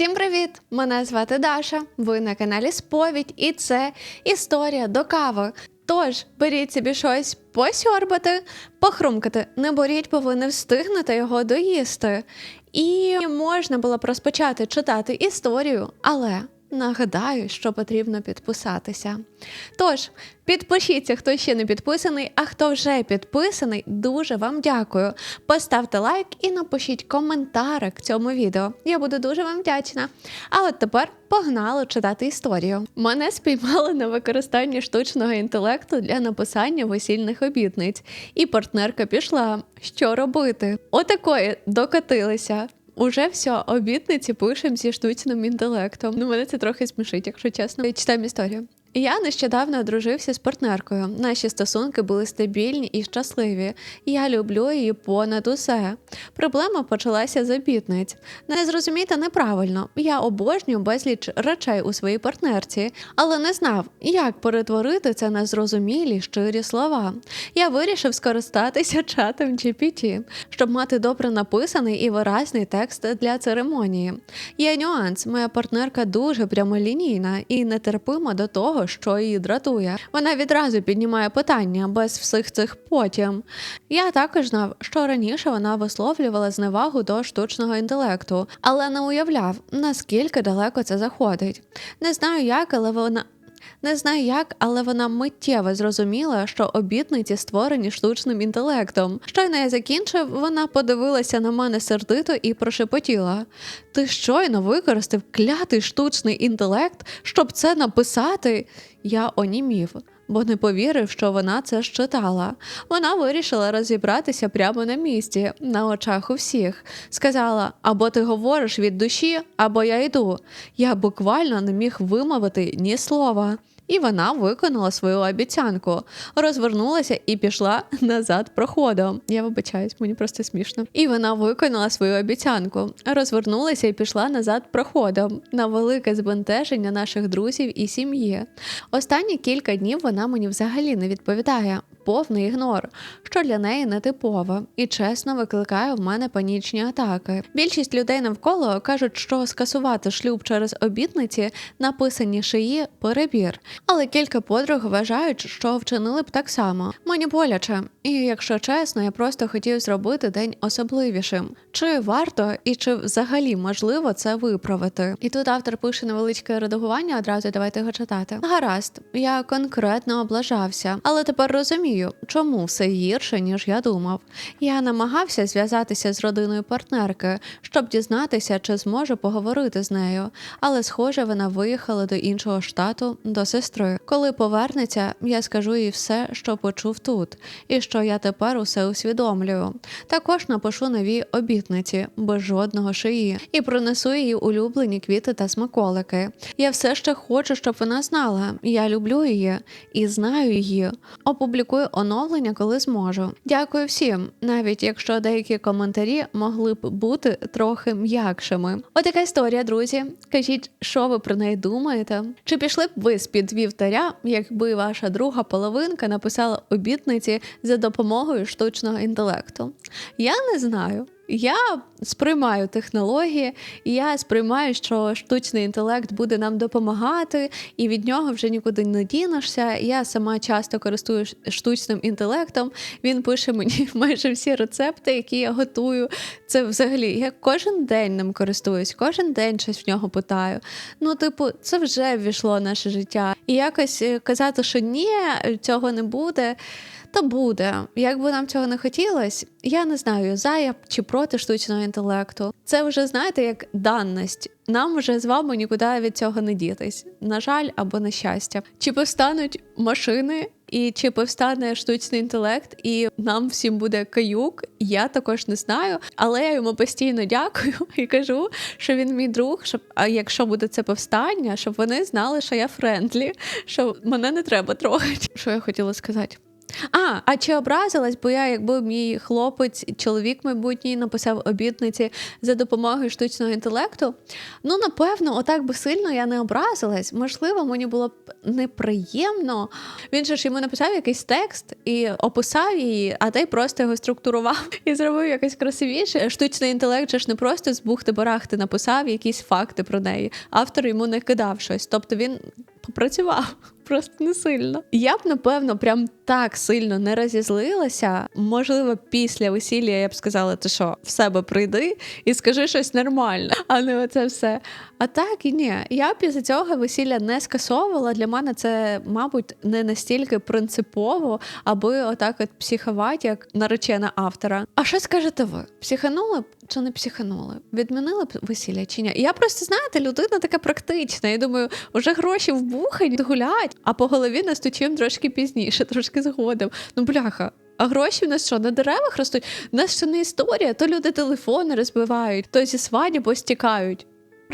Всім привіт! Мене звати Даша. Ви на каналі Сповідь, і це історія до кави. Тож беріть собі щось посьорбати, похрумкати. Не боріть, бо ви не встигнете його доїсти. І можна було б розпочати читати історію, але нагадаю, що потрібно підписатися. Тож, підпишіться, хто ще не підписаний, а хто вже підписаний, дуже вам дякую. Поставте лайк і напишіть коментарик к цьому відео. Я буду дуже вам вдячна. А от тепер погнали читати історію. Мене спіймали на використанні штучного інтелекту для написання весільних обітниць, і партнерка пішла. Що робити? Отакої докотилися. Уже все, обітниці пишемо зі штучним інтелектом. Ну, мене це трохи смішить, якщо чесно. Читаємо історію. Я нещодавно одружився з партнеркою. Наші стосунки були стабільні і щасливі. Я люблю її понад усе. Проблема почалася з обітниць. Не зрозумійте неправильно. Я обожнюю безліч речей у своїй партнерці, але не знав, як перетворити це на зрозумілі щирі слова. Я вирішив скористатися чатом GPT, щоб мати добре написаний і виразний текст для церемонії. Є нюанс, моя партнерка дуже прямолінійна і нетерпима до того, що її дратує. Вона відразу піднімає питання без всіх цих потім. Я також знав, що раніше вона висловлювала зневагу до штучного інтелекту, але не уявляв, наскільки далеко це заходить. Не знаю як, але вона. Не знаю як, але вона миттєво зрозуміла, що обітниці створені штучним інтелектом. Щойно я закінчив, вона подивилася на мене сердито і прошепотіла: Ти щойно використав клятий штучний інтелект, щоб це написати? Я онімів. Бо не повірив, що вона це щитала. Вона вирішила розібратися прямо на місці, на очах у всіх. Сказала: або ти говориш від душі, або я йду. Я буквально не міг вимовити ні слова. І вона виконала свою обіцянку, розвернулася і пішла назад проходом. Я вибачаюсь, мені просто смішно. І вона виконала свою обіцянку, розвернулася і пішла назад проходом на велике збентеження наших друзів і сім'ї. Останні кілька днів вона мені взагалі не відповідає. Повний ігнор, що для неї нетипово і чесно викликає в мене панічні атаки. Більшість людей навколо кажуть, що скасувати шлюб через обітниці, написані шиї перебір. Але кілька подруг вважають, що вчинили б так само. Мені боляче, і якщо чесно, я просто хотів зробити день особливішим. Чи варто і чи взагалі можливо це виправити? І тут автор пише невеличке редагування. Одразу давайте його читати. Гаразд, я конкретно облажався, але тепер розумію, чому все гірше ніж я думав. Я намагався зв'язатися з родиною партнерки, щоб дізнатися, чи зможу поговорити з нею. Але, схоже, вона виїхала до іншого штату до сестри. Коли повернеться, я скажу їй все, що почув тут, і що я тепер усе усвідомлюю. Також напишу нові обітниці без жодного шиї і принесу її улюблені квіти та смаколики. Я все ще хочу, щоб вона знала. Я люблю її і знаю її. Опублікую оновлення, коли зможу. Дякую всім, навіть якщо деякі коментарі могли б бути трохи м'якшими. Отака історія, друзі. Кажіть, що ви про неї думаєте? Чи пішли б ви з під вівтаря, якби ваша друга половинка написала обітниці за допомогою штучного інтелекту? Я не знаю. Я сприймаю технології, і я сприймаю, що штучний інтелект буде нам допомагати, і від нього вже нікуди не дінешся. Я сама часто користуюсь штучним інтелектом. Він пише мені майже всі рецепти, які я готую. Це взагалі я кожен день ним користуюсь, кожен день щось в нього питаю. Ну, типу, це вже ввійшло в наше життя. І якось е, казати, що ні, цього не буде. Та буде, як би нам цього не хотілося, я не знаю, за я чи проти штучного інтелекту. Це вже знаєте як данність. Нам вже з вами нікуди від цього не дітись. На жаль, або на щастя. Чи повстануть машини, і чи повстане штучний інтелект, і нам всім буде каюк? Я також не знаю. Але я йому постійно дякую і кажу, що він мій друг. Щоб а якщо буде це повстання, щоб вони знали, що я френдлі, що мене не треба трогати. Що я хотіла сказати? А, а чи образилась, бо я, якби мій хлопець, чоловік майбутній написав обітниці за допомогою штучного інтелекту. Ну, напевно, отак би сильно я не образилась. Можливо, мені було б неприємно. Він же ж йому написав якийсь текст і описав її, а той просто його структурував і зробив якось красивіше. Штучний інтелект же ж не просто з бухти-барахти написав якісь факти про неї. Автор йому не кидав щось. Тобто він попрацював просто не сильно. Я б, напевно, прям так сильно не розізлилася. Можливо, після весілля я б сказала, ти що, в себе прийди і скажи щось нормальне, а не оце все. А так і ні. Я після цього весілля не скасовувала. Для мене це, мабуть, не настільки принципово, аби отак от психувати, як наречена автора. А що скажете ви? Психанули б чи не психанули? Відмінили б весілля чи ні? Я просто знаєте, людина така практична. Я думаю, вже гроші вбухають, гулять, а по голові настучим трошки пізніше, трошки згодом. Ну, бляха. А гроші в нас що, на деревах ростуть? У нас ще не історія, то люди телефони розбивають, то зі свадьби стікають.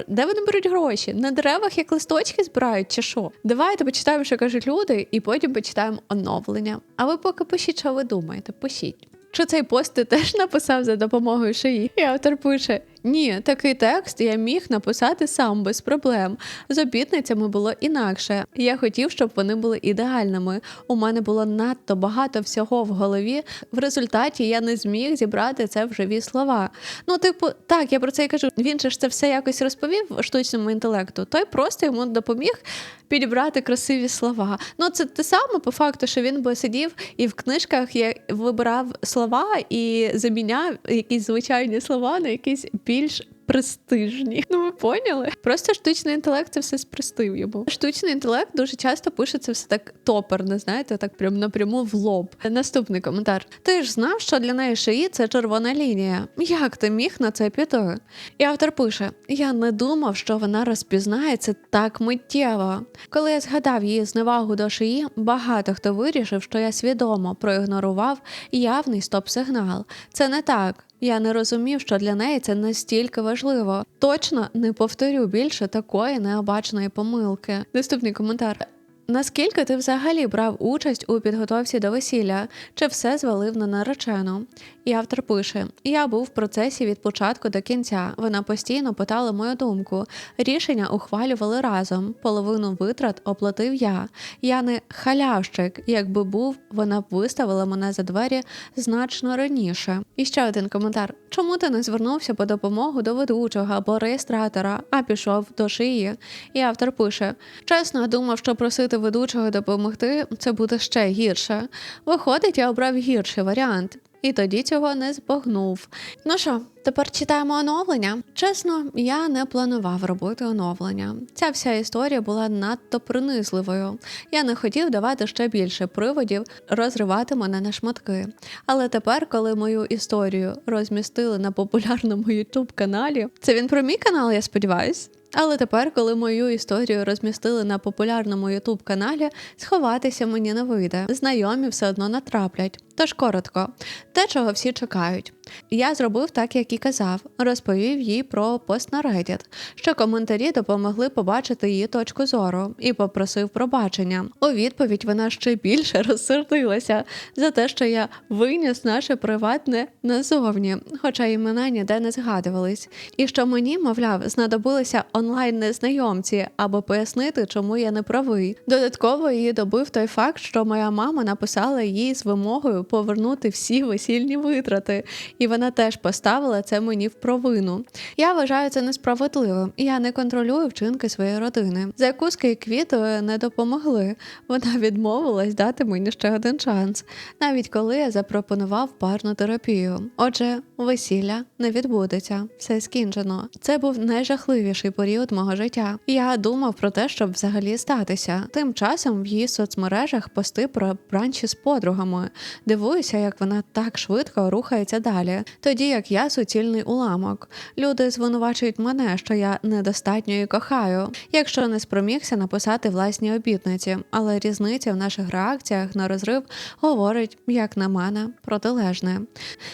Де вони беруть гроші? На деревах як листочки збирають чи що? Давайте почитаємо, що кажуть люди, і потім почитаємо оновлення. А ви поки пишіть, що ви думаєте, пишіть. Чи цей пост ти теж написав за допомогою шиї? І автор пише: ні, такий текст я міг написати сам без проблем. З обітницями було інакше. Я хотів, щоб вони були ідеальними. У мене було надто багато всього в голові. В результаті я не зміг зібрати це в живі слова. Ну, типу, так, я про це і кажу. Він же ж це все якось розповів штучному інтелекту. Той просто йому допоміг підібрати красиві слова. Ну, це те саме по факту, що він би сидів і в книжках я вибирав слова і заміняв якісь звичайні слова на якісь більш престижні. Ну ви поняли? Просто штучний інтелект це все спрестив йому. Штучний інтелект дуже часто пише це все так топерно, знаєте, так прям напряму в лоб. Наступний коментар. Ти ж знав, що для неї шиї це червона лінія. Як ти міг на це піти? І автор пише: Я не думав, що вона розпізнається так миттєво. Коли я згадав її зневагу до шиї, багато хто вирішив, що я свідомо проігнорував явний стоп-сигнал. Це не так. Я не розумів, що для неї це настільки важливо. Точно не повторю більше такої необачної помилки. Наступний коментар. Наскільки ти взагалі брав участь у підготовці до весілля, чи все звалив на наречену? І автор пише: Я був в процесі від початку до кінця. Вона постійно питала мою думку. Рішення ухвалювали разом. Половину витрат оплатив я. Я не халявщик. Якби був, вона б виставила мене за двері значно раніше. І ще один коментар: чому ти не звернувся по допомогу до ведучого або реєстратора, а пішов до шиї? І автор пише: чесно, думав, що просити ведучого допомогти це буде ще гірше. Виходить, я обрав гірший варіант. І тоді цього не збагнув. Ну що, тепер читаємо оновлення. Чесно, я не планував робити оновлення. Ця вся історія була надто принизливою. Я не хотів давати ще більше приводів розривати мене на шматки. Але тепер, коли мою історію розмістили на популярному youtube каналі, це він про мій канал, я сподіваюсь. Але тепер, коли мою історію розмістили на популярному ютуб каналі, сховатися мені не вийде. Знайомі все одно натраплять. Тож коротко, те, чого всі чекають. Я зробив так, як і казав, розповів їй про пост на Reddit, що коментарі допомогли побачити її точку зору і попросив пробачення. У відповідь вона ще більше розсердилася за те, що я виніс наше приватне назовні, хоча імена ніде не згадувались. І що мені, мовляв, знадобилися онлайн незнайомці, аби пояснити, чому я не правий. Додатково її добив той факт, що моя мама написала їй з вимогою повернути всі весільні витрати, і вона теж поставила це мені в провину. Я вважаю це несправедливим, і я не контролюю вчинки своєї родини. Закуски і квіти не допомогли. Вона відмовилась дати мені ще один шанс, навіть коли я запропонував парну терапію. Отже, весілля не відбудеться, все скінчено. Це був найжахливіший період мого життя. Я думав про те, щоб взагалі статися. Тим часом в її соцмережах пости про бранчі з подругами, Дивуюся, як вона так швидко рухається далі, тоді як я суцільний уламок. Люди звинувачують мене, що я недостатньо її кохаю, якщо не спромігся написати власні обітниці, але різниця в наших реакціях на розрив говорить, як на мене, протилежне.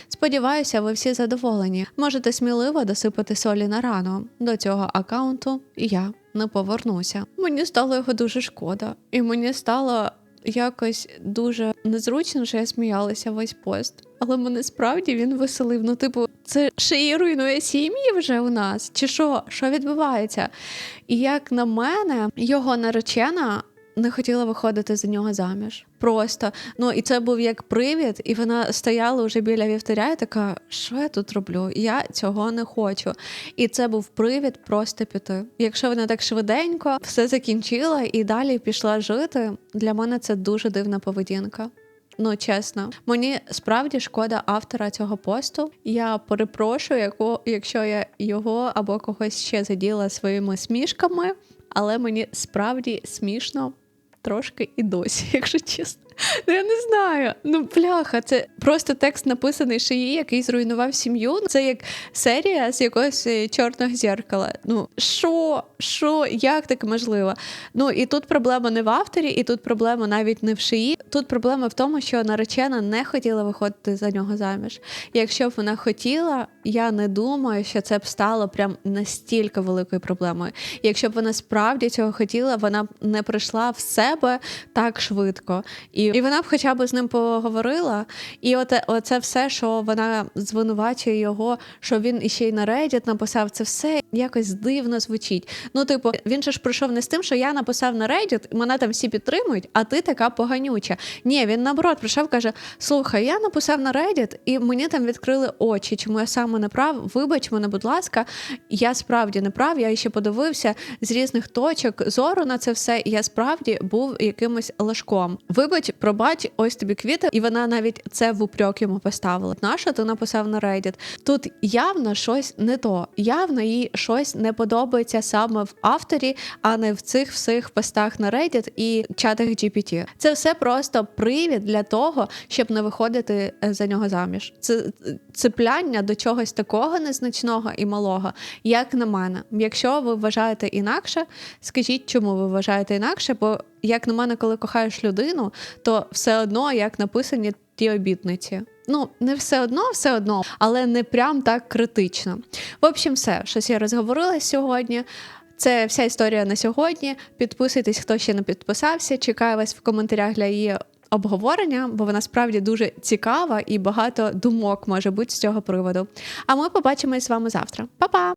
Сподіваюся, ви всі задоволені. Можете сміливо досипати солі на рану. До цього аккаунту я не повернуся. Мені стало його дуже шкода, і мені стало якось дуже незручно, що я сміялася весь пост. Але мене справді він веселив. Ну, типу, це шиї руйнує сім'ї вже у нас. Чи що? Що відбувається? І як на мене, його наречена не хотіла виходити за нього заміж. Просто ну і це був як привід, і вона стояла вже біля вівтаря і така: що я тут роблю? Я цього не хочу. І це був привід просто піти. Якщо вона так швиденько все закінчила і далі пішла жити, для мене це дуже дивна поведінка. Ну, чесно, мені справді шкода автора цього посту. Я перепрошую, якщо я його або когось ще заділа своїми смішками, але мені справді смішно трошки і досі, якщо чесно. Ну, я не знаю. Ну, бляха, це просто текст написаний шиї, який зруйнував сім'ю. Це як серія з якогось е, чорного зеркала. Ну, що? Що? Як таке можливо? Ну і тут проблема не в авторі, і тут проблема навіть не в шиї. Тут проблема в тому, що наречена не хотіла виходити за нього заміж. Якщо б вона хотіла, я не думаю, що це б стало прям настільки великою проблемою. Якщо б вона справді цього хотіла, вона б не прийшла в себе так швидко. І, і вона б хоча б з ним поговорила. І оте, оце все, що вона звинувачує його, що він іще й на Reddit написав, це все якось дивно звучить. Ну, типу, він же ж прийшов не з тим, що я написав на Reddit, мене там всі підтримують, а ти така поганюча. Ні, він наоборот прийшов, каже: Слухай, я написав на Reddit, і мені там відкрили очі, чому я саме не прав. Вибач мене, будь ласка, я справді не прав. Я ще подивився з різних точок зору на це все, і я справді був якимось лашком. Вибач, пробач, ось тобі квіти, і вона навіть це в упрек йому поставила. Нащо ти написав на Reddit? Тут явно щось не то, явно їй щось не подобається саме в авторі, а не в цих всіх постах на Reddit і чатах GPT. Це все просто привід для того, щоб не виходити е, за нього заміж. Це цепляння до чогось такого незначного і малого, як на мене. Якщо ви вважаєте інакше, скажіть, чому ви вважаєте інакше, бо як на мене, коли кохаєш людину, то все одно як написані ті обітниці. Ну, не все одно, все одно, але не прям так критично. В общем, все, щось я розговорилась сьогодні. Це вся історія на сьогодні. Підписуйтесь, хто ще не підписався. Чекаю вас в коментарях для її обговорення, бо вона справді дуже цікава і багато думок може бути з цього приводу. А ми побачимось з вами завтра. Па-па!